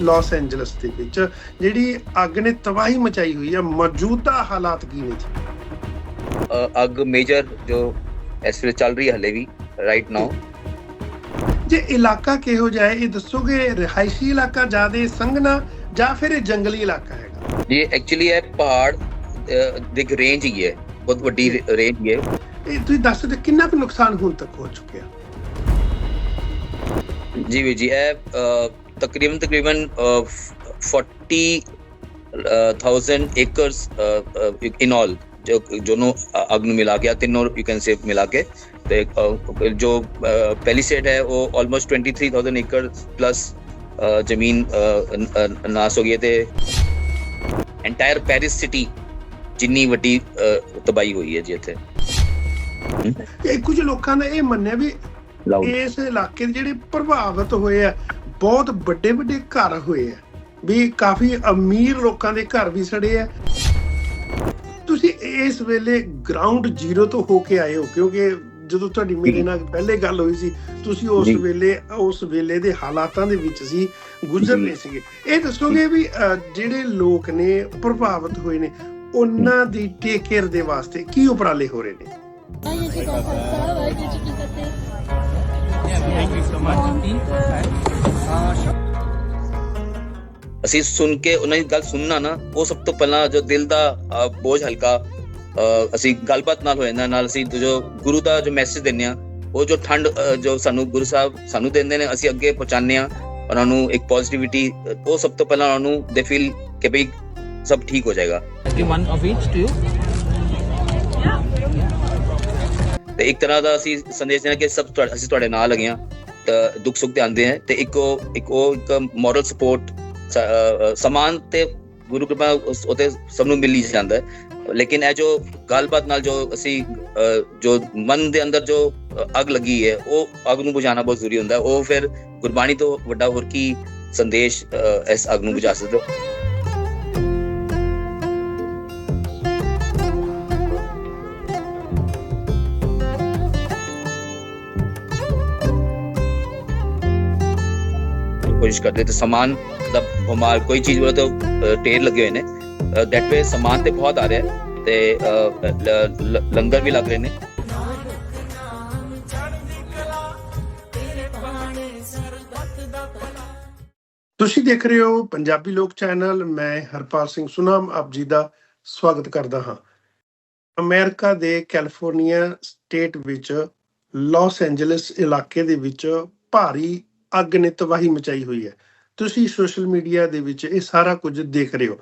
Las Angeles ਦੇ ਵਿੱਚ ਜਿਹੜੀ ਅੱਗ ਨੇ ਤਬਾਹੀ ਮਚਾਈ ਹੋਈ ਹੈ ਮੌਜੂਦਾ ਹਾਲਾਤ ਕੀ ਨੇ ਜੀ? ਅੱਗ ਮੇਜਰ ਜੋ ਇਸ ਵੇਲੇ ਚੱਲ ਰਹੀ ਹੈ ਹਲੇ ਵੀ ਰਾਈਟ ਨਾਓ ਜੇ ਇਲਾਕਾ ਕਿਹੋ ਜਿਹਾ ਹੈ ਇਹ ਦੱਸੋਗੇ ਰਿਹਾਇਸ਼ੀ ਇਲਾਕਾ ਜ਼ਿਆਦਾ ਸੰਘਣਾ ਜਾਂ ਫਿਰ ਇਹ ਜੰਗਲੀ ਇਲਾਕਾ ਹੈਗਾ? ਇਹ ਐਕਚੁਅਲੀ ਹੈ ਪਹਾੜ ਦੀ ਰੇਂਜ ਹੀ ਹੈ ਬਹੁਤ ਵੱਡੀ ਰੇਂਜ ਹੀ ਇਹ ਤੁਸੀਂ ਦੱਸ ਸਕਦੇ ਕਿੰਨਾ ਕੁ ਨੁਕਸਾਨ ਹੁਣ ਤੱਕ ਹੋ ਚੁੱਕਿਆ? ਜੀ ਵੀ ਜੀ ਇਹ ਤਕਰੀਬਨ ਤਕਰੀਬਨ ਅ, 40000 ਏਕਰਸ ਇਨ ਆਲ ਜੋ ਦੋਨੋਂ ਅ- ਅੱਗ ਨੂੰ ਮਿਲਾ ਕੇ ਆ ਤਿੰਨੋਂ ਯੂ ਕੈਨ ਸੇ ਮਿਲਾ ਕੇ ਤੇ ਅ, ਜੋ ਪੈਲੀਸੇਡ ਹੈ ਉਹ ਆਲਮੋਸਟ 23000 ਏਕਰ ਪਲਸ ਜ਼ਮੀਨ ਅ, ਨ- ਅ, ਨਾਸ ਹੋ ਗਈ ਹੈ ਤੇ ਐਂਟਾਇਰ ਪੈਰਿਸ ਸਿਟੀ ਜਿੰਨੀ ਵੱਡੀ ਅ, ਤਬਾਹੀ ਹੋਈ ਹੈ ਜੀ ਇੱਥੇ। ਇਹ ਕੁਝ ਲੋਕਾਂ ਦਾ ਇਹ ਮੰਨਿਆ ਵੀ ਲਾਊਡ ਇਸ ਇਲਾਕੇ ਦੇ ਜਿਹੜੇ ਪ੍ਰਭਾਵਿਤ ਹੋਏ ਆ ਬਹੁਤ ਵੱਡੇ ਵੱਡੇ ਘਰ ਹੋਏ ਆ। ਵੀ ਕਾਫੀ ਅਮੀਰ ਲੋਕਾਂ ਦੇ ਘਰ ਵੀ ਸੜੇ ਆ। ਤੁਸੀਂ ਇਸ ਵੇਲੇ ਗਰਾਊਂਡ ਜ਼ੀਰੋ ਤੋਂ ਹੋ ਕੇ ਆਏ ਹੋ ਕਿਉਂਕਿ ਜਦੋਂ ਤੁਹਾਡੀ ਮੇਰੇ ਨਾਲ ਪਹਿਲੇ ਗੱਲ ਹੋਈ ਸੀ ਤੁਸੀਂ ਉਸ। ਵੇਲੇ ਉਸ ਵੇਲੇ ਦੇ ਹਾਲਾਤਾਂ ਦੇ ਵਿੱਚ ਸੀ ਗੁਜ਼ਰ ਰਹੇ ਸੀਗੇ। ਇਹ ਦੱਸੋਗੇ ਵੀ ਜਿਹੜੇ ਲੋਕ ਨੇ ਪ੍ਰਭਾਵਿਤ ਹੋਏ ਨੇ ਉਹਨਾਂ ਦੀ ਟੇਕ ਕੇਅਰ ਦੇ ਵਾਸਤੇ ਕੀ ਉਪਰਾਲੇ ਹੋ ਰਹੇ ਨੇ? ਕਾ ਕੀ ਅਸੀਂ ਸੁਣ ਕੇ ਉਹਨਾਂ ਦੀ ਗੱਲ ਸੁਣਨਾ ਨਾ ਉਹ ਸਭ ਤੋਂ ਪਹਿਲਾਂ ਜੋ ਦਿਲ ਦਾ ਬੋਝ ਹਲਕਾ ਅਸੀਂ ਗੱਲਬਾਤ ਨਾਲ ਹੋ ਜਾਂਦਾ ਨਾਲ ਅਸੀਂ ਜੋ ਗੁਰੂ ਦਾ ਜੋ ਮੈਸੇਜ ਦਿੰਦੇ ਆ ਉਹ ਜੋ ਠੰਡ ਜੋ ਸਾਨੂੰ ਗੁਰੂ ਸਾਹਿਬ ਸਾਨੂੰ ਦਿੰਦੇ ਨੇ ਅਸੀਂ ਅੱਗੇ ਪਹੁੰਚਾਉਂਦੇ ਆ ਉਹਨਾਂ ਨੂੰ ਇੱਕ ਪੋਜ਼ਿਟਿਵਿਟੀ ਉਹ ਸਭ ਤੋਂ ਪਹਿਲਾਂ ਉਹਨਾਂ ਨੂੰ ਦੇ ਫੀਲ ਕਿ ਭਈ ਸਭ ਠੀਕ ਹੋ ਜਾਏਗਾ। Give one of each to ਤੇ ਇੱਕ ਤਰ੍ਹਾਂ ਦਾ ਅਸੀਂ ਸੰਦੇਸ਼ ਦੇਣਾ ਕਿ ਸਭ ਤੁਹਾਡੇ- ਅਸੀਂ ਤੁਹਾਡੇ ਨਾਲ ਲੱਗੇ ਆ ਤਾਂ ਦੁੱਖ ਸੁੱਖ ਤੇ ਆਉਂਦੇ ਆ ਤੇ ਇੱਕ ਉਹ ਇੱਕ ਉਹ ਇੱਕ ਮੋਰਲ ਸਪੋਰਟ ਸਮਾਨ ਤੇ ਗੁਰੂ ਕਿਰਪਾ ਉਸ ਉਤੇ ਸਭ ਨੂੰ ਮਿਲ ਹੀ ਜਾਂਦਾ ਹੈ। ਲੇਕਿਨ ਇਹ ਜੋ ਗੱਲਬਾਤ ਨਾਲ ਜੋ ਅਸੀਂ ਜੋ ਮਨ ਦੇ ਅੰਦਰ ਜੋ ਅ, ਅੱਗ ਲੱਗੀ ਹੈ ਉਹ ਅੱਗ ਨੂੰ ਬੁਝਾਉਣਾ ਬਹੁਤ ਜ਼ਰੂਰੀ ਹੁੰਦਾ ਉਹ ਫਿਰ ਗੁਰਬਾਣੀ ਤੋਂ ਵੱਡਾ ਹੋਰ ਕੀ ਸੰਦੇਸ਼ ਇਸ ਅੱਗ ਨੂੰ ਬੁਝਾ ਸਕਦਾ ਕੋਸ਼ਿਸ਼ ਕਰਦੇ ਤੇ ਸਮਾਨ ਦਾ ਬਿਮਾਰ ਕੋਈ ਚੀਜ਼ ਵਾਲਾ ਤਾਂ ਢੇਰ ਲੱਗੇ ਹੋਏ ਨੇ ਦੈਟ ਵੇ ਸਮਾਨ ਤੇ ਬਹੁਤ ਆ ਰਿਹਾ ਤੇ ਲੰਗਰ ਵੀ ਲੱਗ ਰਹੇ ਨੇ ਤੁਸੀਂ ਦੇਖ ਰਹੇ ਹੋ ਪੰਜਾਬੀ ਲੋਕ ਚੈਨਲ ਮੈਂ ਹਰਪਾਲ ਸਿੰਘ ਸੁਨਾਮ ਆਪ ਜੀ ਦਾ ਸਵਾਗਤ ਕਰਦਾ ਹਾਂ ਅਮਰੀਕਾ ਦੇ ਕੈਲੀਫੋਰਨੀਆ ਸਟੇਟ ਵਿੱਚ ਲਾਸ ਐਂਜਲਸ ਇਲਾਕੇ ਦੇ ਵਿੱਚ ਭਾਰੀ ਅੱਗ ਨੇ ਤਬਾਹੀ ਮਚਾਈ ਹੋਈ ਹੈ। ਤੁਸੀਂ ਸੋਸ਼ਲ ਮੀਡੀਆ ਦੇ ਵਿੱਚ ਇਹ ਸਾਰਾ ਕੁਝ ਦੇਖ ਰਹੇ ਹੋ।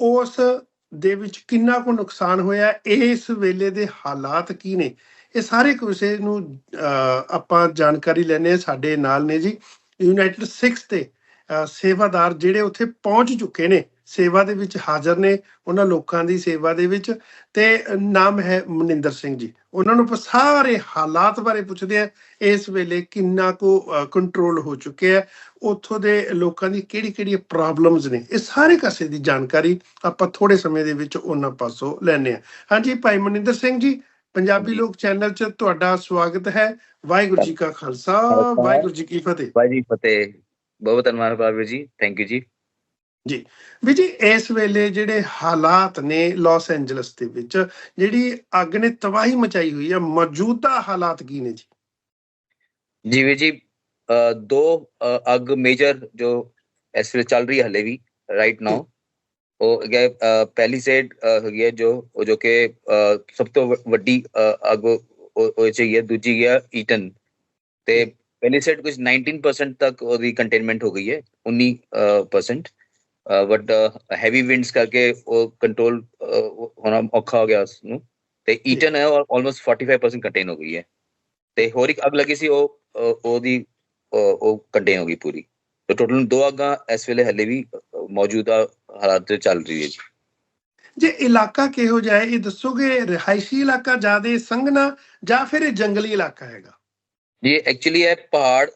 ਉਸ ਦੇ ਵਿੱਚ ਕਿੰਨਾ ਕੁ ਨੁਕਸਾਨ ਹੋਇਆ, ਇਸ ਵੇਲੇ ਦੇ ਹਾਲਾਤ ਕੀ ਨੇ? ਇਹ ਸਾਰੇ ਕਿਸੇ ਨੂੰ ਆਪਾਂ ਜਾਣਕਾਰੀ ਲੈਣੇ ਆ ਸਾਡੇ ਨਾਲ ਨੇ ਜੀ। ਯੂਨਾਈਟਿਡ 6 ਤੇ ਸੇਵਾਦਾਰ ਜਿਹੜੇ ਉੱਥੇ ਪਹੁੰਚ ਚੁੱਕੇ ਨੇ। ਸੇਵਾ ਦੇ ਵਿੱਚ ਹਾਜ਼ਰ ਨੇ ਉਹਨਾਂ ਲੋਕਾਂ ਦੀ ਸੇਵਾ ਦੇ ਵਿੱਚ ਤੇ ਨਾਮ ਹੈ ਮਨਿੰਦਰ ਸਿੰਘ ਜੀ। ਉਹਨਾਂ ਨੂੰ ਸਾਰੇ ਹਾਲਾਤ ਬਾਰੇ ਪੁੱਛਦੇ ਆ ਇਸ ਵੇਲੇ ਕਿੰਨਾ ਕੋ ਕੰਟਰੋਲ ਹੋ ਚੁੱਕਿਆ ਹੈ। ਉੱਥੋਂ ਦੇ ਲੋਕਾਂ ਦੀ ਕਿਹੜੀ ਕਿਹੜੀ ਪ੍ਰੋਬਲਮਸ ਨੇ ਇਹ ਸਾਰੇ ਕਾਸੇ ਦੀ ਜਾਣਕਾਰੀ ਆਪਾਂ ਥੋੜੇ ਸਮੇਂ ਦੇ ਵਿੱਚ ਉਹਨਾਂ ਪਾਸੋਂ ਲੈਣੇ ਆ ਹਾਂਜੀ ਭਾਈ ਮਨਿੰਦਰ ਸਿੰਘ ਜੀ ਪੰਜਾਬੀ। ਲੋਕ ਚੈਨਲ 'ਚ ਤੁਹਾਡਾ ਸਵਾਗਤ ਹੈ। ਵਾਹਿਗੁਰੂ ਜੀ ਕਾ ਖਾਲਸਾ ਵਾਹਿਗੁਰੂ ਜੀ ਕੀ ਫਤਿਹ। ਭਾਈ ਜੀ ਫਤਿਹ। ਬਹੁਤ ਧੰਨਵਾਦ ਬਾਬੂ ਜੀ। ਥੈਂਕ ਯੂ ਜੀ। ਵੀ ਜੀ ਇਸ ਵੇਲੇ ਜਿਹੜੇ ਹਾਲਾਤ ਨੇ ਲਾਸ ਐਂਜਲਸ ਦੇ ਵਿੱਚ ਜਿਹੜੀ ਅੱਗ ਨੇ ਤਬਾਹੀ ਮਚਾਈ ਹੋਈ ਹੈ ਮੌਜੂਦਾ ਹਾਲਾਤ ਕੀ ਨੇ ਜੀ? ਜੀ ਵੀ ਜੀ ਦੋ ਅੱਗ ਮੇਜਰ ਜੋ ਇਸ ਵੇਲੇ ਚੱਲ ਰਹੀ ਹੈ ਹਲੇ ਵੀ ਰਾਈਟ ਨਾਓ ਉਹ ਅ, ਪਹਿਲੀ ਸਾਈਡ ਹੈਗੀ ਹੈ ਜੋ ਉਹ ਜੋ ਕਿ ਸਭ ਤੋਂ ਵੱਡੀ ਅੱਗ ਉਹ ਚਾਹੀਏ ਦੂਜੀ ਹੈ ਈਟਨ ਤੇ ਪਹਿਲੀ ਸਾਈਡ ਕੁਝ 19% ਤੱਕ ਉਹਦੀ ਕੰਟੇਨਮੈਂਟ ਹੋ ਗਈ ਹੈ 19% ਬਟ ਹੈਵੀ ਵਿੰਡਸ ਕਰਕੇ ਉਹ ਕੰਟਰੋਲ ਹੋਣਾ ਔਖਾ ਹੋ ਗਿਆ ਉਸ ਨੂੰ ਤੇ ਈਟਨ ਹੈ ਆਲਮੋਸਟ 45% ਕੰਟੇਨ ਹੋ ਗਈ ਹੈ। ਤੇ ਹੋਰ ਇੱਕ ਅੱਗ ਲੱਗੀ ਸੀ ਉਹ ਉਹਦੀ ਉਹ ਕੰਟੇਨ ਹੋ ਗਈ ਪੂਰੀ। ਤੇ ਟੋਟਲ ਦੋ ਅੱਗਾਂ ਇਸ ਵੇਲੇ ਹਲੇ ਵੀ ਮੌਜੂਦਾ ਹਾਲਾਤ ਤੇ ਚੱਲ ਰਹੀ ਹੈ ਜੀ। ਜੇ ਇਲਾਕਾ ਕਿਹੋ ਜਿਹਾ ਹੈ ਇਹ ਦੱਸੋਗੇ ਰਿਹਾਇਸ਼ੀ ਇਲਾਕਾ ਜ਼ਿਆਦਾ ਸੰਘਣਾ ਜਾਂ ਫਿਰ ਇਹ ਜੰਗਲੀ ਇਲਾਕਾ ਹੈਗਾ? ਇਹ ਐਕਚੁਅਲੀ ਇਹ ਪਹਾੜ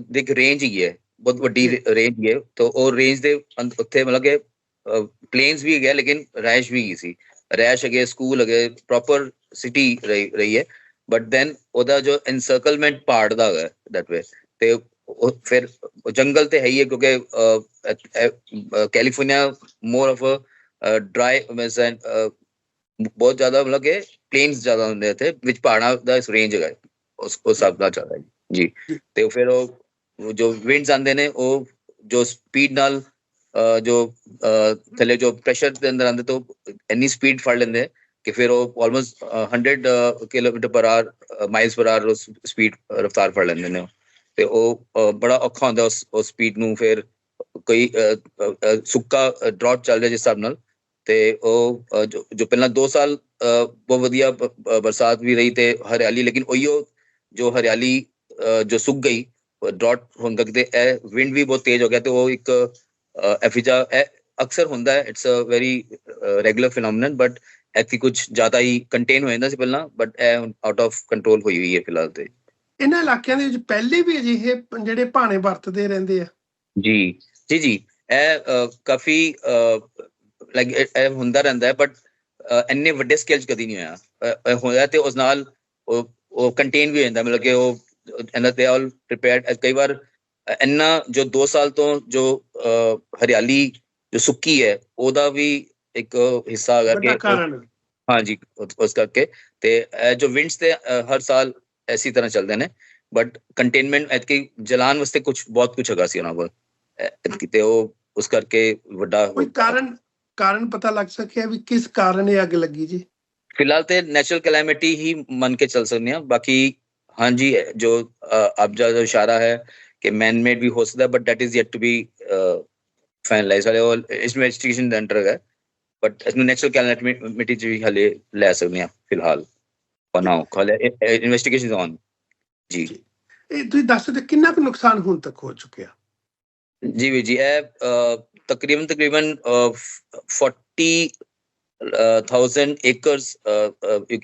ਦੀ ਰੇਂਜ ਹੀ ਹੈ। ਬਹੁਤ ਵੱਡੀ ਰੇਂਜ ਹੀ ਹੈ। ਤਾਂ ਉਹ ਰੇਂਜ ਦੇ ਉੱਥੇ ਮਤਲਬ ਕਿ ਪਲੇਨਸ ਵੀ ਹੈਗੇ ਲੇਕਿਨ ਰੈਸ਼ ਵੀ ਗਈ ਸੀ। ਰੈਸ਼ ਹੈਗੇ ਸਕੂਲ ਹੈਗੇ ਪ੍ਰੋਪਰ ਸਿਟੀ ਰਹੀ ਹੈ। ਬਟ ਦੈਨ ਉਹਦਾ ਜੋ ਐਨਸਰਕਲਮੈਂਟ ਪਾਰਟ ਦਾ ਹੈਗਾ ਦੈਟ ਵੇ ਤੇ ਉਹ ਫਿਰ ਜੰਗਲ ਤੇ ਹੈ ਹੀ ਹੈ ਕਿਉਂਕਿ California more of dry season ਬਹੁਤ ਜ਼ਿਆਦਾ ਮਤਲਬ ਕਿ ਪਲੇਨਸ ਜ਼ਿਆਦਾ ਹੁੰਦੇ ਇੱਥੇ ਵਿੱਚ ਪਹਾੜਾਂ ਦਾ ਰੇਂਜ ਹੈਗਾ ਹੈ। ਉਸ ਉਸ ਹਿਸਾਬ ਨਾਲ ਚੱਲਦਾ ਹੈ। ਜੀ। ਤੇ ਫਿਰ ਉਹ ਜੋ ਵਿੰਡਸ ਆਉਂਦੇ ਨੇ ਉਹ ਜੋ ਸਪੀਡ ਨਾਲ ਜੋ ਥੱਲੇ ਜੋ ਪ੍ਰੈਸ਼ਰ ਦੇ ਅੰਦਰ ਆਉਂਦੇ ਤਾਂ ਇੰਨੀ ਸਪੀਡ ਫੜ ਲੈਂਦੇ ਕਿ ਫਿਰ ਉਹ almost 100 kilometre per hour miles per hour speed ਰਫਤਾਰ ਫੜ ਲੈਂਦੇ ਨੇ ਤੇ ਉਹ ਬੜਾ ਔਖਾ ਹੁੰਦਾ ਉਸ ਉਸ ਸਪੀਡ ਨੂੰ ਫਿਰ ਕੋਈ ਸੁੱਕਾ ਡਰਾਟ ਚੱਲ ਰਿਹਾ ਜਿਸ ਹਿਸਾਬ ਨਾਲ ਤੇ ਉਹ ਜੋ ਪਹਿਲਾਂ 2 ਸਾਲ ਅਹ, ਬਹੁਤ ਵਧੀਆ ਬਰਸਾਤ ਵੀ ਰਹੀ ਤੇ ਹਰਿਆਲੀ ਲੇਕਿਨ ਉਹੀਓ ਜੋ ਹਰਿਆਲੀ ਜੋ ਸੁੱਕ ਗਈ ਡਰਾਟ ਹੋਣ ਕਰਕੇ ਇਹ ਵਿੰਡ ਵੀ ਬਹੁਤ ਤੇਜ਼ ਹੋ ਗਿਆ ਤੇ ਉਹ ਇੱਕ ਐਫੀਜਾ ਅਕਸਰ ਹੁੰਦਾ ਹੈ it's a very regular phenomenon but ਐਤੀ ਕੁਝ ਜ਼ਿਆਦਾ ਹੀ ਕੰਟੇਨ ਹੋ ਜਾਂਦਾ ਸੀ ਪਹਿਲਾਂ ਬਟ ਇਹ ਆਊਟ ਆਫ ਕੰਟਰੋਲ ਹੋਈ ਹੋਈ ਹੈ ਫਿਲਹਾਲ ਤੇ। ਇਹਨਾਂ ਇਲਾਕਿਆਂ ਦੇ ਵਿੱਚ ਪਹਿਲੇ ਵੀ ਅਜਿਹੇ ਜਿਹੜੇ ਭਾਣੇ ਵਰਤਦੇ ਰਹਿੰਦੇ ਆ? ਜੀ ਜੀ ਜੀ ਇਹ ਕਾਫੀ ਲਾਈਕ ਇਹ ਹੁੰਦਾ ਰਹਿੰਦਾ ਹੈ ਬਟ ਇੰਨੇ ਵੱਡੇ ਸਕੇਲ 'ਚ ਕਦੀ ਨਹੀਂ ਹੋਇਆ। ਹੋਇਆ ਤੇ ਉਸ ਨਾਲ ਉਹ ਕੰਟੇਨ ਵੀ ਹੋ ਜਾਂਦਾ ਮਤਲਬ ਕਿ ਉਹ ਇਹਨਾਂ ਦੇ ਆਲ ਪ੍ਰੀਪੇਅਰਡ ਕਈ ਵਾਰ ਇੰਨਾ ਜੋ 2 ਸਾਲ ਤੋਂ ਜੋ ਹਰਿਆਲੀ ਜੋ ਸੁੱਕੀ ਹੈ ਉਹਦਾ ਵੀ ਇੱਕ ਹਿੱਸਾ ਕਿ ਕਾਰਨ ਹਾਂਜੀ ਉਸ- ਕਰਕੇ ਤੇ ਜੋ ਵਿੰਡਸ ਤੇ ਹਰ ਸਾਲ ਐਸੀ ਤਰ੍ਹਾਂ ਚੱਲਦੇ ਨੇ ਬਟ ਕੰਟੇਨਮੈਂਟ ਐਤਕੀ ਜਲਾਨ ਵਾਸਤੇ ਕੁਝ ਬਹੁਤ ਕੁਝ ਹੈਗਾ ਸੀ ਉਹਨਾਂ ਕੋਲ। ਐਤਕੀ ਤੇ ਉਹ ਉਸ ਕਰਕੇ ਵੱਡਾ ਕੋਈ ਕਾਰਨ ਕਾਰਨ ਪਤਾ ਲੱਗ ਸਕਿਆ ਵੀ ਕਿਸ ਕਾਰਨ ਇਹ ਅੱਗ ਲੱਗੀ ਜੀ? ਫਿਲਹਾਲ ਤੇ ਨੈਚੁਰਲ ਕੈਲੈਮਿਟੀ ਹੀ ਮੰਨ ਕੇ ਚੱਲ ਸਕਦੇ ਹਾਂ ਬਾਕੀ ਹਾਂਜੀ ਜੋ ਅਬਜਾ ਦਾ ਇਸ਼ਾਰਾ ਹੈ कि मैन मेड भी हो सकता है but that is yet to be finalise हाले और इसमें इन्वेस्टिगेशन अंडर है बट इसमें नेचुरल कैबिनेट कमेटी जी हाले ले सकने हैं फिलहाल ਫॉर ਨਾਓ ਹਾਲੇ ਇਨਵੈਸਟੀਗੇਸ਼ਨ ਔਨ ਜੀ ਇਹ ਤੁਸੀਂ ਦੱਸ ਸਕਦੇ ਕਿੰਨਾ ਕੁ ਨੁਕਸਾਨ ਹੁਣ ਤੱਕ ਹੋ ਚੁੱਕਿਆ ਜੀ ਵੀ ਜੀ ਇਹ ਤਕਰੀਬਨ ਤਕਰੀਬਨ 40 थाउज़ेंड एकर्स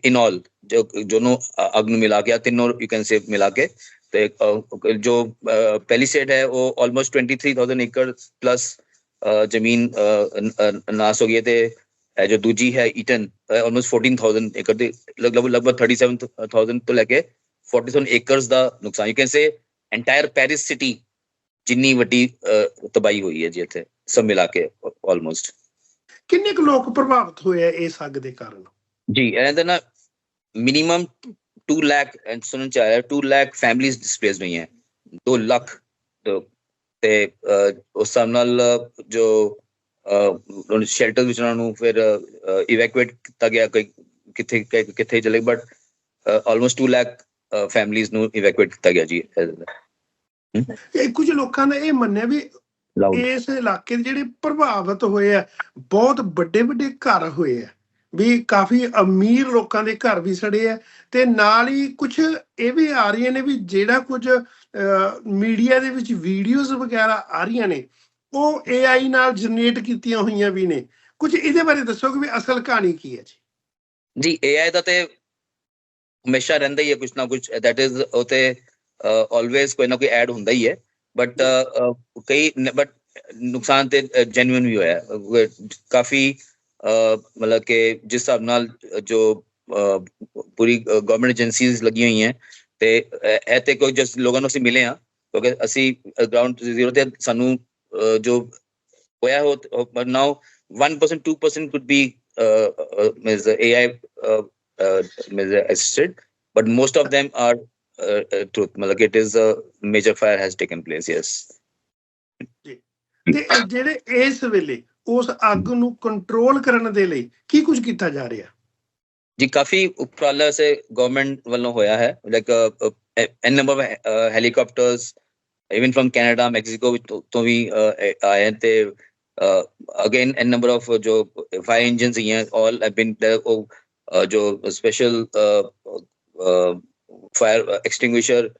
इन ऑल जो दोनों uh, अग्नि मिला के, या तीनों यू कैन से मिला के तो एक uh, जो uh, पेलिसेड है, वो almost twenty three thousand acre plus ज़मीन नाश हो गए थे तो, जो दूजी है ईटन ऑलमोस्ट फोर्टीन थाउज़ेंड एकड़ लगभग लगभग थर्टी सेवन थाउज़ेंड तो लेके फोर्टी सेवन एकर्स का नुकसान। You can say entire Paris city जिनी वी तबाही हुई है जी इतने सब मिला के ऑलमोस्ट ਕਿੰਨੇ ਕੁ ਲੋਕ ਪ੍ਰਭਾਵਿਤ ਹੋਏ ਆ ਇਸ ਅੱਗ ਦੇ ਕਾਰਨ? ਜੀ ਇਹਨਾਂ ਦਾ ਨਾ ਮਿਨੀਮਮ 2 ਲੱਖ ਐਂਡ ਸੁਣਨ ਚ ਆਇਆ 2 ਲੱਖ ਫੈਮਿਲੀਜ਼ ਡਿਸਪਲੇਸਡ ਹੋਈਆਂ 2 ਲੱਖ ਤੋਂ ਉਸ ਨਾਲ ਅਹ, ਜੋ ਸ਼ੈਲਟਰ ਵਿੱਚ ਉਹਨਾਂ ਨੂੰ ਫਿਰ ਇਵੈਕੂਏਟ ਕੀਤਾ ਗਿਆ ਕੋਈ ਕਿੱਥੇ ਕਿੱਥੇ ਚਲੇ ਬਟ ਆਲਮੋਸਟ 2 ਲੱਖ ਫੈਮਿਲੀਜ਼ ਨੂੰ ਇਵੈਕੂਏਟ ਕੀਤਾ ਗਿਆ ਜੀ। ਇਹ ਕੁਝ ਲੋਕਾਂ ਦਾ ਇਹ ਮੰਨਿਆ ਵੀ ਇਸ ਇਲਾਕੇ ਦੇ ਜਿਹੜੇ ਪ੍ਰਭਾਵਿਤ ਹੋਏ ਆ ਬਹੁਤ ਵੱਡੇ ਵੱਡੇ ਘਰ ਹੋਏ ਆ। ਵੀ ਕਾਫੀ ਅਮੀਰ ਲੋਕਾਂ ਦੇ ਘਰ ਵੀ ਸੜੇ ਆ ਤੇ ਨਾਲ ਹੀ ਕੁਝ ਇਹ ਵੀ ਆ ਰਹੀਆਂ ਨੇ ਵੀ ਜਿਹੜਾ ਕੁਝ ਮੀਡੀਆ ਦੇ ਵਿੱਚ ਵੀਡੀਓਜ਼ ਵਗੈਰਾ ਆ ਰਹੀਆਂ ਨੇ ਉਹ AI ਨਾਲ ਜਨਰੇਟ ਕੀਤੀਆਂ ਹੋਈਆਂ ਵੀ ਨੇ। ਕੁਝ ਇਹਦੇ ਬਾਰੇ ਦੱਸੋ ਕਿ ਵੀ ਅਸਲ ਕਹਾਣੀ ਕੀ ਹੈ ਜੀ? ਜੀ AI ਦਾ ਤੇ ਹਮੇਸ਼ਾ ਰਹਿੰਦਾ ਹੀ ਹੈ ਕੁਛ ਨਾ ਕੁਛ ਦੈਟ ਇਜ਼ ਉਹ ਤੇ ਆਲਵੇਸ ਕੋਈ ਨਾ ਕੋਈ ਐਡ ਹੁੰਦਾ ਹੀ ਹੈ। ਬਟ ਕਈ ਬਟ ਨੁਕਸਾਨ ਤੇ ਜੈਨੂਇਨ ਵੀ ਹੋਇਆ ਕਾਫੀ ਮਤਲਬ ਕਿ ਜਿਸ ਹਿਸਾਬ ਨਾਲ ਜੋ ਪੂਰੀ ਗਵਰਨਮੈਂਟ ਏਜੰਸੀਜ਼ ਲੱਗੀਆਂ ਹੋਈਆਂ ਤੇ ਇਹ ਤੇ ਕੋਈ ਜਸ ਲੋਕਾਂ ਨੂੰ ਅਸੀਂ ਮਿਲੇ ਆ ਕਿਉਂਕਿ ਅਸੀਂ ਗਰਾਊਂਡ ਜ਼ੀਰੋ ਤੇ ਸਾਨੂੰ ਜੋ ਹੋਇਆ ਹੋ but now 1% 2% could be uh, uh, AI uh, uh, assisted, but most of them are uh, uh, truth. Like it is a major fire has taken place. Yes. ਤੇ ਇਹ ਜਿਹੜੇ ਇਸ ਵੇਲੇ ਉਸ ਅੱਗ ਨੂੰ ਕੰਟਰੋਲ ਕਰਨ ਦੇ ਲਈ ਕੀ ਕੁਝ ਕੀਤਾ ਜਾ ਰਿਹਾ ਜੀ ਕਾਫੀ ਉਪਰਾਲਾ ਸੇ ਗਵਰਨਮੈਂਟ ਵੱਲੋਂ ਹੋਇਆ ਹੈ like an number helicopters even from Canada Mexico ਤੋਂ ਵੀ ਆਏ ਤੇ ਅਗੇਨ ਐਨ ਨੰਬਰ ਆਫ ਜੋ ਫਾਇਰ ਇੰਜਨਸ ਹੀ ਹੈ ਆਲ ਹੈਵ ਬੀਨ ਜੋ ਸਪੈਸ਼ਲ ਫਾਇਰ ਐਕਸਟਿੰਗੁਇਸ਼ਰ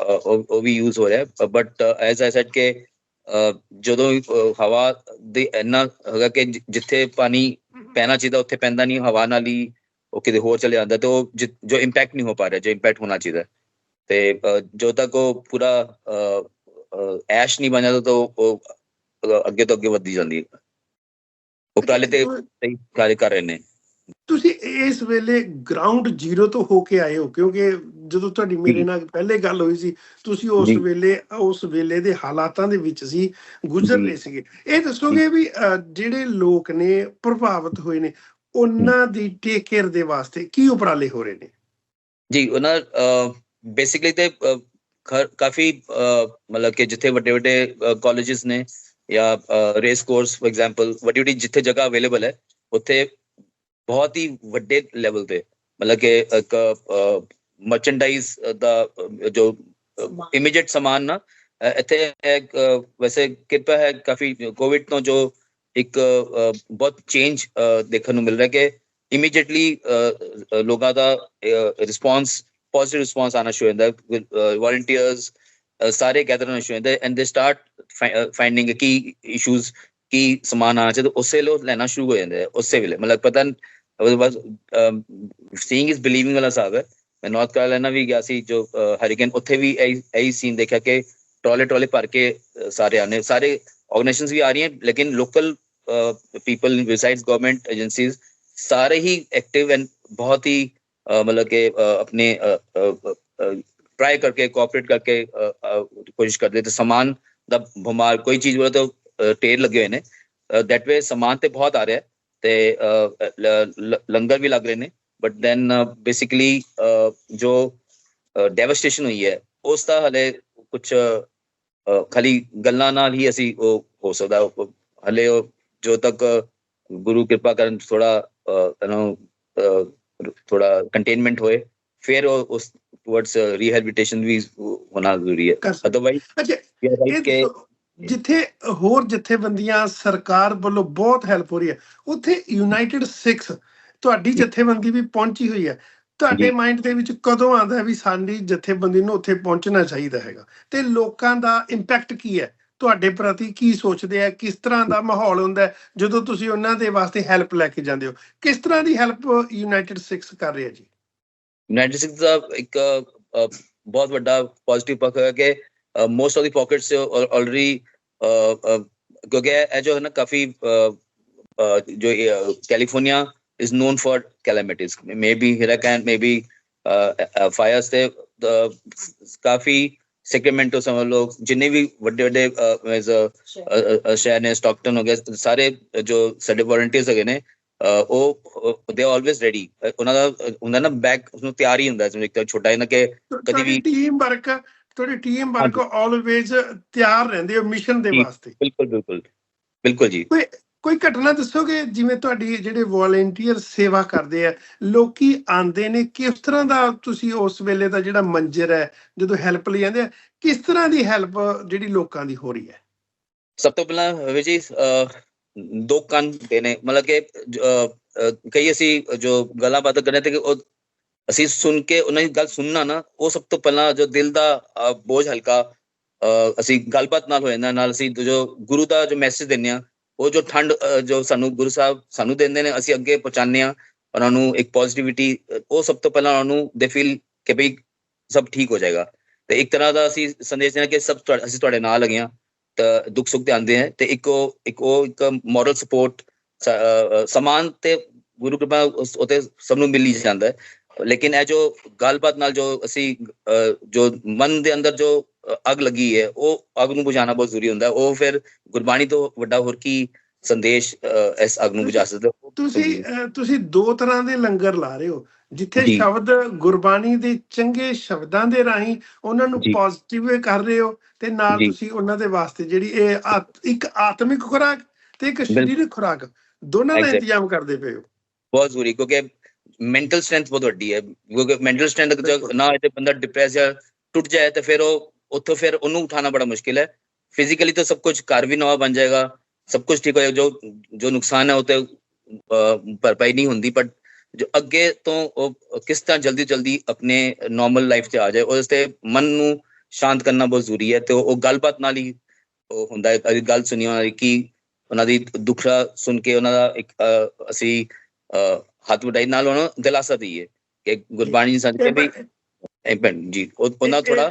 ਉਹ ਵੀ ਯੂਜ਼ ਹੋ ਰਿਹਾ ਬਟ ਐਜ਼ ਆਈ ਸੈਡ ਕਿ ਜਦੋਂ ਹਵਾ ਦੇ ਇੰਨਾ ਹੈਗਾ ਕਿ ਜਿੱਥੇ ਪਾਣੀ ਪੈਣਾ ਚਾਹੀਦਾ ਉੱਥੇ ਪੈਂਦਾ ਨਹੀਂ ਹਵਾ ਨਾਲ ਹੀ ਉਹ ਕਿਤੇ ਹੋਰ ਚਲੇ ਜਾਂਦਾ ਤੇ ਉਹ ਜਿ- ਇੰਪੈਕਟ ਨਹੀਂ ਹੋ ਪਾ ਰਿਹਾ ਜੋ ਇੰਪੈਕਟ ਹੋਣਾ ਚਾਹੀਦਾ। ਤੇ ਜੋ ਤੱਕ ਉਹ ਪੂਰਾ ਐਸ਼ ਨਹੀਂ ਬਣ ਜਾਂਦਾ ਤਾਂ ਉਹ- ਅੱਗੇ ਤੋਂ ਅੱਗੇ ਵੱਧਦੀ ਜਾਂਦੀ ਹੈ। ਉਪਰਾਲੇ ਤੇ ਸਹੀ ਕਾਰਜ ਕਰ ਰਹੇ ਨੇ। ਤੁਸੀਂ ਇਸ ਵੇਲੇ ਗਰਾਊਂਡ ਜ਼ੀਰੋ ਤੋਂ ਹੋ ਕੇ ਆਏ ਹੋ ਕਿਉਂਕਿ ਜਦੋਂ ਤੁਹਾਡੀ ਮੇਰੇ। ਨਾਲ ਪਹਿਲੇ ਗੱਲ ਹੋਈ ਸੀ ਤੁਸੀਂ ਉਸ। ਵੇਲੇ ਉਸ ਵੇਲੇ ਦੇ ਹਾਲਾਤਾਂ ਦੇ ਵਿੱਚ ਸੀ ਗੁਜ਼ਰ। ਰਹੇ ਸੀਗੇ ਇਹ ਦੱਸੋਗੇ ਵੀ ਜਿਹੜੇ ਲੋਕ ਨੇ ਪ੍ਰਭਾਵਿਤ ਹੋਏ ਨੇ ਉਹਨਾਂ ਦੀ ਟੇਕ ਕੇਅਰ ਦੇ ਵਾਸਤੇ ਕੀ ਉਪਰਾਲੇ ਹੋ ਰਹੇ ਨੇ ਜੀ ਉਹਨਾਂ ਬੇਸਿਕਲੀ ਤੇ ਕਾਫੀ ਮਤਲਬ ਕਿ ਜਿੱਥੇ ਵੱਡੇ ਵੱਡੇ ਕਾਲਜਸ ਨੇ ਜਾਂ ਰੇਸ ਕੋਰਸ ਫॉर ਐਗਜ਼ਾਮਪਲ ਵੱਡੀ ਵੱਡੀ ਜਿੱਥੇ ਜਗ੍ਹਾ ਅਵੇਲੇਬਲ ਹੈ ਉੱਥੇ ਬਹੁਤ ਹੀ ਵੱਡੇ ਲੈਵਲ ਤੇ। ਮਤਲਬ ਕਿ ਇੱਕ ਮਰਚੈਂਡਾਈਜ਼ ਦਾ ਜੋ ਇਮੀਡੀਏਟ ਸਮਾਨ। ਨਾ ਇੱਥੇ ਵੈਸੇ ਕਿਰਪਾ ਹੈ ਕਾਫੀ ਕੋਵਿਡ ਤੋਂ ਜੋ ਇੱਕ ਬਹੁਤ ਚੇਂਜ ਦੇਖਣ ਨੂੰ ਮਿਲ ਰਿਹਾ ਕਿ ਇਮੀਡੀਏਟਲੀ ਲੋਕਾਂ ਦਾ ਰਿਸਪੌਂਸ ਪੋਜ਼ਿਟਿਵ ਰਿਸਪੌਂਸ ਆਣਾ ਸ਼ੁਰੂ ਹੁੰਦਾ ਵੋਲੰਟੀਅਰਸ ਸਾਰੇ ਗੈਦਰ ਹੋਣਾ ਸ਼ੁਰੂ ਹੁੰਦੇ ਐਂਡ ਦੇ ਸਟਾਰਟ ਫਾਈਂਡਿੰਗ ਕੀ ਇਸ਼ੂਜ਼ ਕੀ ਸਮਾਨ ਆਣਾ ਚਾਹੀਦਾ ਉਸੇ ਲੋ ਲੈਣਾ ਸ਼ੁਰੂ ਹੋ ਜਾਂਦੇ ਆ ਉਸੇ ਵੇਲੇ। ਮਤਲਬ ਪਤਾ ਉਹਦੇ ਬਾਅਦ ਸੀਇੰਗ ਇਜ਼ ਬਿਲੀਵਿੰਗ ਵਾਲਾ ਹਿਸਾਬ ਹੈ ਮੈਂ ਨਾਰਥ ਕੈਰੋਲਾਈਨਾ ਵੀ ਗਿਆ ਸੀ ਜੋ ਹਰੀਕੇਨ ਉੱਥੇ ਵੀ ਇਹੀ ਇਹੀ ਸੀਨ ਦੇਖਿਆ ਕਿ ਟੋਲੇ ਟੋਲੇ ਭਰ ਕੇ ਅਹ, ਸਾਰੇ ਆਨੇ ਸਾਰੇ ਆਰਗੇਨਾਈਜੇਸ਼ਨਸ ਵੀ ਆ ਰਹੀਆਂ ਲੇਕਿਨ local people besides government agencies ਸਾਰੇ ਹੀ ਐਕਟਿਵ ਐਂਡ ਬਹੁਤ ਹੀ ਅਹ, ਮਤਲਬ ਕਿ ਅਹ, ਆਪਣੇ ट्राई करके कोऑपरेट करके अ, अ, कोशिश करते ਤੇ ਸਮਾਨ ਦਾ ਬਿਮਾਰ ਕੋਈ ਚੀਜ਼ ਬੋਲੇ ਤਾਂ ਅ, ਢੇਰ ਲੱਗੇ ਹੋਏ ਨੇ ਦੈਟ ਵੇ ਸਮਾਨ ਤੇ ਬਹੁਤ ਆ ਰਿਹਾ ਹੈ ਤੇ ਲੰਗਰ ਵੀ ਲੱਗ ਰਹੇ ਨੇ ਬਟ ਦੈਨ ਬੇਸਿਕਲੀ ਜੋ ਡੈਵਸਟੇਸ਼ਨ ਹੋਈ ਹੈ ਉਸ ਦਾ ਹਲੇ ਕੁਝ ਖਾਲੀ ਗੱਲਾਂ ਨਾਲ ਹੀ ਅਸੀਂ ਉਹ ਹੋ ਸਕਦਾ ਹਲੇ ਉਹ ਜੋ ਤੱਕ ਗੁਰੂ ਕਿਰਪਾ ਕਰਨ ਥੋੜਾ ਯੂ نو ਥੋੜਾ ਕੰਟੇਨਮੈਂਟ ਹੋਏ ਫਿਰ ਉਹ ਉਸ ਟੁਵਰਡਸ ਰੀਹੈਬਿਲਿਟੇਸ਼ਨ ਵੀ ਹੋਣਾ ਜ਼ਰੂਰੀ ਹੈ। ਅਦਰਵਾਈਜ਼ ਅੱਛਾ ਇਹ ਕਿ ਜਿੱਥੇ ਹੋਰ ਜਥੇਬੰਦੀਆਂ ਸਰਕਾਰ ਵੱਲੋਂ ਬਹੁਤ ਹੈਲਪ ਹੋ ਰਹੀ ਹੈ। ਉੱਥੇ ਯੂਨਾਈਟਿਡ ਸਿੱਖਸ ਤੁਹਾਡੀ ਜਥੇਬੰਦੀ ਵੀ ਪਹੁੰਚੀ ਹੋਈ ਹੈ। ਤੁਹਾਡੇ। ਮਾਈਂਡ ਦੇ ਵਿੱਚ ਕਦੋਂ ਆਉਂਦਾ ਹੈ ਵੀ ਸਾਡੀ ਜਥੇਬੰਦੀ ਨੂੰ ਉੱਥੇ ਪਹੁੰਚਣਾ ਚਾਹੀਦਾ ਹੈਗਾ? ਤੇ ਲੋਕਾਂ ਦਾ ਇੰਪੈਕਟ ਕੀ ਹੈ? ਤੁਹਾਡੇ ਪ੍ਰਤੀ ਕੀ ਸੋਚਦੇ ਆ? ਕਿਸ ਤਰ੍ਹਾਂ ਦਾ ਮਾਹੌਲ ਹੁੰਦਾ ਜਦੋਂ ਤੁਸੀਂ ਉਹਨਾਂ ਦੇ ਵਾਸਤੇ ਹੈਲਪ ਲੈ ਕੇ ਜਾਂਦੇ ਹੋ। ਕਿਸ ਤਰ੍ਹਾਂ ਦੀ ਹੈਲਪ ਯੂਨਾਈਟਿਡ ਸਿੱਖਸ ਕਰ ਰਿਹਾ ਜੀ? ਯੂਨਾਈਟਿਡ ਸਟੇਟਸ ਦਾ ਇੱਕ ਬਹੁਤ ਵੱਡਾ ਪੋਜ਼ਿਟਿਵ ਪੱਖ ਹੈ ਕਿ most of the pockets already ਕਿਉਂਕਿ ਇਹ ਜੋ ਹੈ ਨਾ ਕਾਫੀ ਅ, ਅ, ਜੋ California is known for calamities. Maybe hurricane maybe uh, uh, fires ਤੇ ਅ, ਕਾਫੀ ਸੈਕਰਮੈਂਟੋ ਸਮਝ ਲਓ ਜਿੰਨੇ ਵੀ ਵੱਡੇ ਵੱਡੇ ਐਜ਼ ਸ਼ਹਿਰ। ਨੇ ਸਟਾਕਟਨ ਹੋ ਗਿਆ ਸਾਰੇ ਜੋ ਸਾਡੇ ਵੋਲੰਟੀਅਰਸ ਹੈਗੇ ਨੇ ਅ, ਉਹ ਦੇ ਆਲਵੇਸ ਰੈਡੀ ਉਹਨਾਂ ਦਾ ਅ, ਹੁੰਦਾ ਨਾ ਬੈਕ ਉਸਨੂੰ ਤਿਆਰ ਹੀ ਹੁੰਦਾ ਜਿਵੇਂ ਇੱਕ ਛੋਟਾ ਜਿਹਾ ਨਾ ਕਿ ਤੁਹਾਡੀ ਵੀ- ਟੀਮ ਵਰਕ ਤੁਹਾਡੀ ਟੀਮ ਵਰਕ ਆਲਵੇਜ਼ ਤਿਆਰ ਰਹਿੰਦੇ ਹੋ ਮਿਸ਼ਨ ਦੇ। ਵਾਸਤੇ। ਬਿਲਕੁਲ ਬਿਲਕੁਲ। ਬਿਲਕੁਲ ਜੀ। ਕੋਈ ਘਟਨਾ ਦੱਸੋਗੇ ਜਿਵੇਂ ਤੁਹਾਡੀ ਜਿਹੜੇ ਵੋਲੰਟੀਅਰ ਸੇਵਾ ਕਰਦੇ ਆ ਲੋਕੀ ਆਂਦੇ ਨੇ ਕਿਸ ਤਰ੍ਹਾਂ ਦਾ ਤੁਸੀਂ ਉਸ ਵੇਲੇ ਦਾ ਜਿਹੜਾ ਮੰਜ਼ਰ ਹੈ ਜਦੋਂ ਹੈਲਪ ਲਈ ਜਾਂਦੇ ਆ ਕਿਸ ਤਰ੍ਹਾਂ ਦੀ ਹੈਲਪ ਜਿਹੜੀ ਲੋਕਾਂ ਦੀ ਹੋ ਰਹੀ ਹੈ? ਸਭ ਤੋਂ ਪਹਿਲਾਂ ਹੋਵੇ ਜੀ ਅ, ਦੋ ਕੰਨ ਦੇਣੇ ਮਤਲਬ ਕਿ ਕਈ ਅਸੀਂ ਜੋ ਗੱਲਾਂ ਬਾਤਾਂ ਕਰਦੇ ਤੇ ਕਿ ਉਹ ਅਸੀਂ ਸੁਣ ਕੇ ਉਹਨਾਂ ਦੀ ਗੱਲ ਸੁਣਨਾ ਨਾ, ਉਹ ਸਭ ਤੋਂ ਪਹਿਲਾਂ ਜੋ ਦਿਲ ਦਾ ਬੋਝ ਹਲਕਾ ਅਸੀਂ ਗੱਲਬਾਤ ਨਾਲ ਹੋ ਜਾਂਦਾ, ਨਾਲ ਅਸੀਂ ਜੋ ਗੁਰੂ ਦਾ ਜੋ ਮੈਸੇਜ ਦਿੰਦੇ ਆ ਉਹ ਜੋ ਠੰਡ ਜੋ ਸਾਨੂੰ ਗੁਰੂ ਸਾਹਿਬ ਸਾਨੂੰ ਦਿੰਦੇ ਨੇ, ਅਸੀਂ ਅੱਗੇ ਪਹੁੰਚਾਉਂਦੇ ਆ ਉਹਨਾਂ ਨੂੰ ਇੱਕ ਪੋਜ਼ਿਟਿਵਿਟੀ ਉਹ ਸਭ ਤੋਂ ਪਹਿਲਾਂ ਉਹਨਾਂ ਨੂੰ ਦੇ ਫੀਲ ਕਿ ਭਈ ਸਭ ਠੀਕ ਹੋ ਜਾਏਗਾ। ਤੇ ਇੱਕ ਤਰ੍ਹਾਂ ਦਾ ਅਸੀਂ ਸੰਦੇਸ਼ ਦੇਣਾ ਕਿ ਸਭ ਅਸੀਂ ਤੁਹਾਡੇ ਨਾਲ ਲੱਗੇ ਆ ਤਾਂ ਦੁੱਖ ਸੁੱਖ ਤੇ ਆਉਂਦੇ ਹੈ, ਤੇ ਇੱਕ ਉਹ ਇੱਕ ਉਹ ਇੱਕ ਮੋਰਲ ਸਪੋਰਟ ਸਮਾਨ ਤੇ ਗੁਰੂ ਕਿਰਪਾ ਉਸ, ਉਤੇ ਸਭ ਨੂੰ ਮਿਲ ਹੀ ਜਾਂਦਾ ਹੈ। ਲੇਕਿਨ ਇਹ ਜੋ ਗੱਲਬਾਤ ਨਾਲ ਜੋ ਅਸੀਂ ਜੋ ਮਨ ਦੇ ਅੰਦਰ ਜੋ ਅੱਗ ਲੱਗੀ ਹੈ ਉਹ ਅੱਗ ਨੂੰ ਬੁਝਾਉਣਾ ਬਹੁਤ ਜ਼ਰੂਰੀ ਹੁੰਦਾ ਉਹ ਫਿਰ ਗੁਰਬਾਣੀ ਤੋਂ ਵੱਡਾ ਹੋਰ ਕੀ ਸੰਦੇਸ਼ ਇਸ ਅੱਗ ਨੂੰ ਬੁਝਾ ਸਕਦਾ? ਤੁਸੀਂ ਤੁਸੀਂ ਦੋ ਤਰ੍ਹਾਂ ਦੇ ਲੰਗਰ ਲਾ ਰਹੇ ਹੋ ਜਿੱਥੇ। ਸ਼ਬਦ ਗੁਰਬਾਣੀ ਦੇ ਚੰਗੇ ਸ਼ਬਦਾਂ ਦੇ ਰਾਹੀਂ ਉਹਨਾਂ ਨੂੰ। ਪੋਜ਼ਿਟਿਵ ਕਰ ਰਹੇ ਹੋ ਤੇ ਨਾਲ ਜੀ। ਤੁਸੀਂ ਉਹਨਾਂ ਦੇ ਵਾਸਤੇ ਜਿਹੜੀ ਇਹ ਇੱਕ ਆਤਮਿਕ ਖੁਰਾਕ ਤੇ ਇੱਕ ਸਰੀਰਕ ਖੁਰਾਕ ਦੋਨਾਂ ਦਾ. ਇੰਤਜ਼ਾਮ ਕਰਦੇ ਪਏ ਹੋ ਬਹੁਤ ਜ਼ਰੂਰੀ ਕਿਉਂਕਿ ਮੈਂਟਲ ਸਟਰੈਂਥ ਬਹੁਤ ਵੱਡੀ ਹੈ ਕਿਉਂਕਿ ਮੈਂਟਲ ਸਟਰੈਂਥ। ਨਾ ਹੋਏ ਤੇ ਬੰਦਾ ਡਿਪਰੈਸ ਜਾਂ ਟੁੱਟ ਜਾਏ ਤੇ ਫਿਰ ਉਹ ਉੱਥੋਂ ਫਿਰ ਉਹਨੂੰ ਉਠਾਉਣਾ ਬੜਾ ਮੁਸ਼ਕਿਲ ਹੈ ਫਿਜ਼ੀਕਲੀ ਤਾਂ ਸਭ ਕੁਝ ਘਰ ਵੀ ਨਵਾਂ ਬਣ ਜਾਏਗਾ ਸਭ ਕੁਝ ਠੀਕ ਹੋ ਜਾਏਗਾ ਜੋ ਜੋ ਨੁਕਸਾਨ ਹੈ ਉਹ ਤੇ ਭਰਪਾਈ ਨਹੀਂ ਹੁੰਦੀ ਪਰ ਜੋ ਅੱਗੇ ਤੋਂ ਉਹ ਕਿਸ ਤਰ੍ਹਾਂ ਜਲਦੀ ਜਲਦੀ ਆਪਣੇ ਨਾਰਮਲ ਲਾਈਫ 'ਚ ਆ ਜਾਏ ਉਸ ਤੇ ਮਨ ਨੂੰ ਸ਼ਾਂਤ ਕਰਨਾ ਬਹੁਤ ਜ਼ਰੂਰੀ ਹੈ ਤੇ ਉਹ ਗੱਲਬਾਤ ਨਾਲ ਹੀ ਉਹ ਹੁੰਦਾ ਹੈ ਅਸੀਂ ਗੱਲ ਸੁਣੀ ਉਹਨਾਂ ਦੀ ਕਿ ਉਹਨਾਂ ਦੀ ਦੁੱਖੜਾ ਸੁਣ ਕੇ ਉਹਨਾਂ ਦਾ ਇੱਕ ਅਸੀਂ ਹੱਥ ਵਡਾਈ ਨਾਲ ਉਹਨਾਂ ਦਿਲਾਸਾ ਦਈਏ ਕਿ ਗੁਰਬਾਣੀ ਸੰਤ ਕੇ ਵੀ ਭੈਣ ਜੀ ਉਹ- ਉਹਨਾਂ ਥੋੜਾ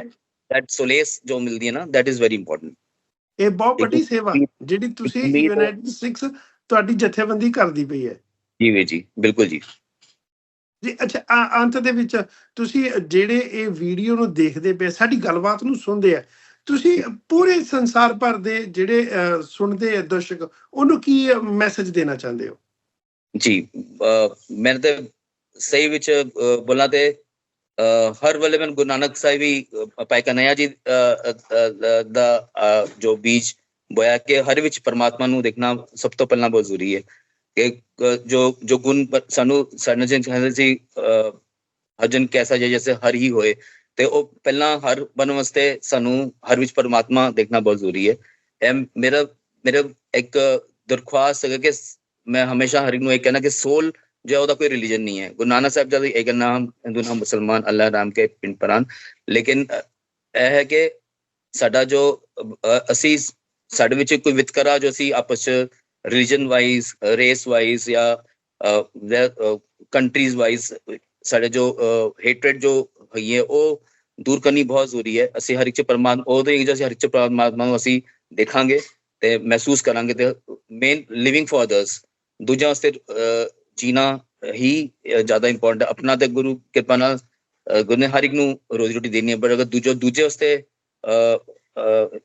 ਦੈਟ ਸੋਲੇਸ ਜੋ ਮਿਲਦੀ ਹੈ ਨਾ ਦੈਟ ਇਜ਼ ਵੈਰੀ ਇੰਪੋਰਟੈਂਟ ਇਹ ਬਹੁਤ ਵੱਡੀ ਸੇਵਾ ਜਿਹੜੀ ਤੁਸੀਂ। ਯੂਨਾਈਟਿਡ ਸਿੱਖਸ ਤੁਹਾਡੀ ਜਥੇਬੰਦੀ ਕਰਦੀ ਪਈ ਹੈ। ਜੀ ਵੀਰ ਜੀ ਬਿਲਕੁਲ ਜੀ। ਜੀ ਅੱਛਾ ਅੰਤ ਦੇ ਵਿੱਚ ਤੁਸੀਂ ਜਿਹੜੇ ਇਹ ਵੀਡੀਓ ਨੂੰ ਦੇਖਦੇ ਪਏ ਸਾਡੀ ਗੱਲਬਾਤ ਨੂੰ ਸੁਣਦੇ ਆ ਤੁਸੀਂ ਪੂਰੇ ਸੰਸਾਰ ਭਰ ਦੇ ਜਿਹੜੇ ਸੁਣਦੇ ਆ ਦਰਸ਼ਕ ਉਹਨੂੰ ਕੀ ਮੈਸੇਜ ਦੇਣਾ ਚਾਹੁੰਦੇ ਹੋ? ਜੀ ਮੈਂ ਤੇ ਸਹੀ ਵਿੱਚ ਬੋਲਾਂ ਤੇ ਹਰ ਵੇਲੇ ਮੈਂ ਗੁਰੂ ਨਾਨਕ ਸਾਹਿਬ ਵੀ ਪਾਈ ਕਨਈਆ ਜੀ ਦਾ ਜੋ ਬੀਜ ਬੋਇਆ ਕਿ ਹਰ ਵਿੱਚ ਪਰਮਾਤਮਾ ਨੂੰ ਦੇਖਣਾ ਸਭ ਤੋਂ ਪਹਿਲਾਂ ਬਹੁਤ ਜ਼ਰੂਰੀ ਹੈ। ਕਿ ਜੋ ਜੋ ਗੁਣ ਸਾਨੂੰ ਸਾਡੇ ਕਹਿੰਦੇ ਸੀ ਅਹ, ਹਜਨ ਕੈਸਾ ਜੇ ਜੈਸੇ ਹਰ ਹੀ ਹੋਏ ਤੇ ਉਹ ਪਹਿਲਾਂ ਹਰ ਬਣ ਵਾਸਤੇ ਸਾਨੂੰ ਹਰ ਵਿੱਚ ਪਰਮਾਤਮਾ ਦੇਖਣਾ ਬਹੁਤ ਜ਼ਰੂਰੀ ਹੈ। ਇਹ ਮੇਰਾ ਮੇਰਾ ਇੱਕ ਦਰਖਾਸਤ ਹੈ ਕਿ ਮੈਂ ਹਮੇਸ਼ਾ ਹਰ ਇੱਕ ਨੂੰ ਇਹ ਕਹਿਣਾ ਕਿ ਸੋਲ ਜੋ ਉਹਦਾ ਕੋਈ ਰਿਲੀਜਨ ਨਹੀਂ ਹੈ। ਗੁਰੂ ਨਾਨਕ ਸਾਹਿਬ ਜੀ ਇਹ ਕਹਿਣਾ ਹਿੰਦੂ ਨਾਮ, ਮੁਸਲਮਾਨ, ਅੱਲਾਹ, ਰਾਮ ਕੇ ਪਿੰਡ ਪਰਾਨ ਲੇਕਿਨ ਇਹ ਹੈ ਕਿ ਸਾਡਾ ਜੋ ਅਸੀਂ ਸਾਡੇ ਵਿੱਚ ਕੋਈ ਵਿਤਕਰਾ ਜੋ ਅਸੀਂ ਆਪਸ ਚ ਰਿਲੀਜਨ ਵਾਈਜ਼ ਰੇਸ ਵਾਈਜ਼ ਜਾਂ ਕੰਟਰੀਜ਼ ਵਾਈਜ਼ ਸਾਡੇ ਜੋ ਹੇਟਰੇਡ ਜੋ ਹੈਗੀ ਹੈ, ਉਹ ਦੂਰ ਕਰਨੀ ਬਹੁਤ ਜ਼ਰੂਰੀ ਹੈ। ਅਸੀਂ ਹਰ ਇੱਕ ਚ ਪਰਮਾਤਮਾ, ਉਹਦੇ ਜੋ ਅਸੀਂ ਹਰ ਇੱਕ ਚ ਪਰਮਾਤਮਾ ਨੂੰ ਅਸੀਂ ਦੇਖਾਂਗੇ ਤੇ ਮਹਿਸੂਸ ਕਰਾਂਗੇ ਤੇ ਮੇਨ ਲਿਵਿੰਗ ਫॉर ਅਦਰਸ ਵਾਸਤੇ ਅਹ, ਜੀਣਾ ਹੀ ਜ਼ਿਆਦਾ ਇੰਪੋਰਟੈਂਟ ਹੈ। ਆਪਣਾ ਤੇ ਗੁਰੂ ਕਿਰਪਾ ਨਾਲ ਗੁਰੂ ਨੇ ਹਰ ਇੱਕ ਨੂੰ ਰੋਜ਼ੀ ਰੋਟੀ ਦੇਣੀ ਹੈ। ਪਰ ਅਗਰ ਦੂਜੇ ਦੂਜੇ ਵਾਸਤੇ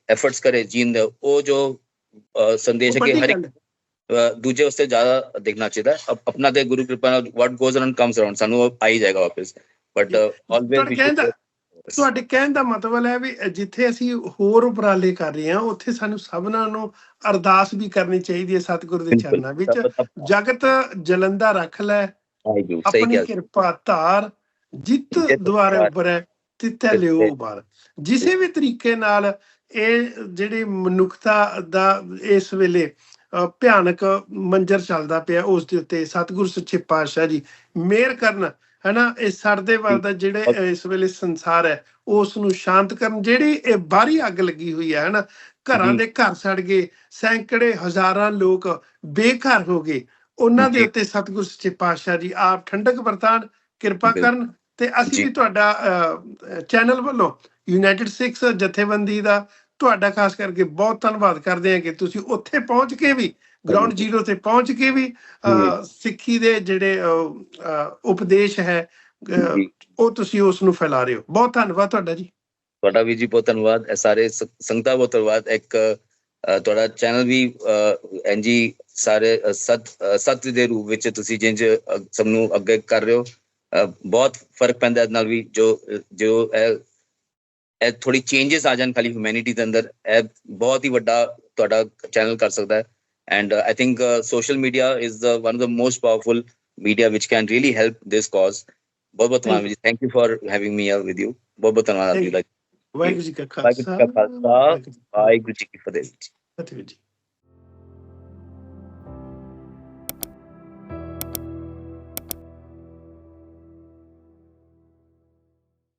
ਐਫਰਟਸ ਕਰੇ ਜੀਣ ਦੇ ਉਹ ਜੋ ਸੰਦੇਸ਼ ਹੈ ਕਿ ਹਰ ਇੱਕ ਦੂਜੇ ਵਾਸਤੇ ਜ਼ਿਆਦਾ ਦੇਖਣਾ ਚਾਹੀਦਾ ਆਪਣਾ ਤੇ ਗੁਰੂ ਕਿਰਪਾ ਨਾਲ what goes around comes around ਸਾਨੂੰ ਉਹ ਆ ਹੀ ਜਾਏਗਾ ਵਾਪਸ। ਬਟ ਦਾ ਆਲਵੇਜ਼ ਤੁਹਾਡੇ ਕਹਿਣ ਦਾ ਮਤਲਬ ਹੈ ਵੀ ਜਿੱਥੇ ਅਸੀਂ ਹੋਰ ਉਪਰਾਲੇ ਕਰ ਰਹੇ ਹਾਂ ਉੱਥੇ ਸਾਨੂੰ ਸਭਨਾਂ ਨੂੰ ਅਰਦਾਸ ਵੀ ਕਰਨੀ ਚਾਹੀਦੀ ਹੈ ਸਤਿਗੁਰੂ ਦੇ ਚਰਨਾਂ ਵਿੱਚ। ਜਗਤ ਜਲੰਦਾ ਰੱਖ ਲੈ। ਆਪਣੀ ਕਿਰਪਾ ਧਾਰ ਜਿੱਤ ਦੁਆਰੇ ਉੱਪਰ ਤਿੱਥੇ ਲਿਓ ਬਾਰ ਜਿਸੇ ਵੀ ਤਰੀਕੇ ਨਾਲ ਇਹ ਜਿਹੜੀ ਮਨੁੱਖਤਾ ਦਾ ਇਸ ਵੇਲੇ ਭਿਆਨਕ ਮੰਜ਼ਰ ਚੱਲਦਾ ਪਿਆ ਉਸ ਦੇ ਉੱਤੇ ਸਤਿਗੁਰੂ ਸੱਚੇ ਪਾਤਸ਼ਾਹ ਜੀ ਮਿਹਰ ਕਰਨ ਹੈਨਾ ਇਹ ਸੜਦੇ ਵੱਲ ਦਾ ਜਿਹੜੇ ਇਸ ਵੇਲੇ ਸੰਸਾਰ ਹੈ ਉਸ ਨੂੰ ਸ਼ਾਂਤ ਕਰਨ ਜਿਹੜੀ ਇਹ ਬਾਹਰੀ ਅੱਗ ਲੱਗੀ ਹੋਈ ਹੈ ਹੈਨਾ ਘਰਾਂ। ਦੇ ਘਰ ਸੜ ਗਏ ਸੈਂਕੜੇ ਹਜ਼ਾਰਾਂ ਲੋਕ ਬੇਘਰ ਹੋ ਗਏ ਉਹਨਾਂ ਦੇ। ਉੱਤੇ ਸਤਿਗੁਰੂ ਸੱਚੇ ਪਾਤਸ਼ਾਹ ਜੀ ਆਪ ਠੰਡਕ ਵਰਤਾਨ ਕਿਰਪਾ। ਕਰਨ ਤੇ ਅਸੀਂ। ਵੀ ਤੁਹਾਡਾ ਚੈਨਲ ਵੱਲੋਂ ਯੂਨਾਈਟਿਡ ਸਿੱਖਸ ਜਥੇਬੰਦੀ ਦਾ ਤੁਹਾਡਾ ਖਾਸ ਕਰਕੇ ਬਹੁਤ ਧੰਨਵਾਦ ਕਰਦੇ ਹਾਂ ਕਿ ਤੁਸੀਂ ਉੱਥੇ ਪਹੁੰਚ ਕੇ ਵੀ ਗਰਾਊਂਡ। ਜ਼ੀਰੋ ਤੇ ਪਹੁੰਚ ਕੇ ਵੀ ਸਿੱਖੀ ਦੇ ਜਿਹੜੇ ਉਪਦੇਸ਼ ਹੈ। ਉਹ ਤੁਸੀਂ ਉਸ ਨੂੰ ਫੈਲਾ ਰਹੇ ਹੋ। ਬਹੁਤ ਧੰਨਵਾਦ ਤੁਹਾਡਾ ਜੀ। ਤੁਹਾਡਾ ਵੀ ਜੀ ਬਹੁਤ ਧੰਨਵਾਦ। ਸਾਰੇ ਸੰਗਤਾਂ ਬਹੁਤ ਧੰਨਵਾਦ। ਇੱਕ ਤੁਹਾਡਾ ਚੈਨਲ ਵੀ ਐਨਜੀ ਸਾਰੇ ਸਤ ਸਤ ਦੇ ਰੂਪ ਵਿੱਚ ਤੁਸੀਂ ਜਿੰਜ ਸਭ ਨੂੰ ਅੱਗੇ ਕਰ ਰਹੇ ਹੋ। ਬਹੁਤ ਫ਼ਰਕ ਪੈਂਦਾ ਨਾਲ ਵੀ ਜੋ ਜੋ ਇਹ ਥੋੜੀ ਚੇਂजेस ਆ ਜਾਣ ਖਾਲੀ ਹਿਊਮੈਨਿਟੀ ਦੇ ਅੰਦਰ। ਇਹ ਬਹੁਤ ਹੀ ਵੱਡਾ ਤੁਹਾਡਾ ਚੈਨਲ ਕਰ ਸਕਦਾ ਹੈ। And uh, I think uh, social media is the one of the most powerful media which can really help this cause. ਬਹੁਤ ਬਹੁਤ thank you for having me here with you. ਬਹੁਤ ਬਹੁਤ ਧੰਨਵਾਦ ਜੀ ਵਾਹਿਗੁਰੂ ਜੀ ਕਾ you ਵਾਹਿਗੁਰੂ ਜੀ ਕੀ ਫਤਿਹ ਜੀ